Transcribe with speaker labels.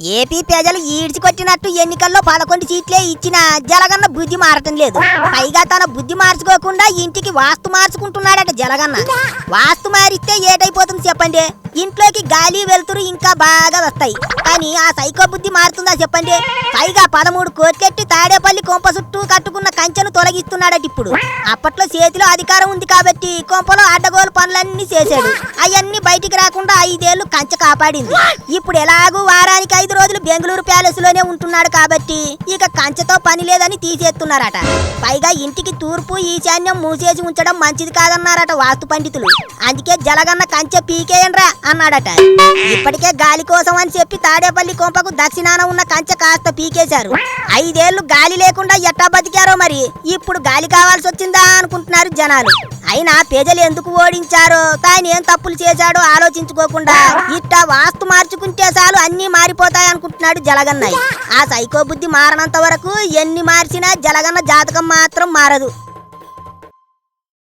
Speaker 1: AP ప్రజలు ఈడ్చుకొచ్చినట్టు ఎన్నికల్లో పదకొండు సీట్లే ఇచ్చిన జలగన్న బుద్ధి మారటం లేదు. పైగా తన బుద్ధి మార్చుకోకుండా ఇంటికి వాస్తు మార్చుకుంటున్నాడట జలగన్న. వాస్తు మారిస్తే ఏటైపోతుంది చెప్పండి? ఇంట్లోకి గాలి వెలుతురు ఇంకా బాగా వస్తాయి. కానీ ఆ సైకో బుద్ధి మారుతుందా చెప్పండి? పైగా పదమూడు కోట్లెట్టి తాడేపల్లి కొంప చుట్టూ కట్టుకున్న కంచెను తొలగిస్తున్నాడట ఇప్పుడు. అప్పట్లో చేతిలో అధికారం ఉంది కాబట్టి కొంపలో అడ్డగోలు పనులన్నీ చేశాడు. అవన్నీ బయటికి రాకుండా ఐదేళ్ళు కంచె కాపాడింది. ఇప్పుడు ఎలాగూ వారానికి బెంగళూరు ప్యాలెస్లోనే ఉంటున్నాడు కాబట్టి ఇక కంచెతో పని లేదని తీసేస్తున్నారట. పైగా ఇంటికి తూర్పు ఈశాన్యం మూసేసి ఉంచడం మంచిది కాదన్నారట వాస్తు పండితులు. అందుకే జలగన్న కంచె పీకేయండ్రా అన్నాడట. ఇప్పటికే గాలి కోసం అని చెప్పి తాడేపల్లి కొంపకు దక్షిణాన ఉన్న కంచె కాస్త పీకేశారు. ఐదేళ్ళు గాలి లేకుండా ఎట్టా బతికారో మరి? ఇప్పుడు గాలి కావాల్సి వచ్చిందా అనుకుంటున్నారు జనాలు. అయినా ప్రజలు ఎందుకు ఓడించారో తాను ఏం తప్పులు చేశాడో ఆలోచించుకోకుండా ఇట్టా వాస్తు మార్చుకుంటే చాలు అన్ని మారిపోతాయి అనుకుంటున్నాడు జలగన్నయ్య. ఆ సైకో బుద్ధి మారనంత వరకు ఎన్ని మార్చినా జలగన్న జాతకం మాత్రం మారదు.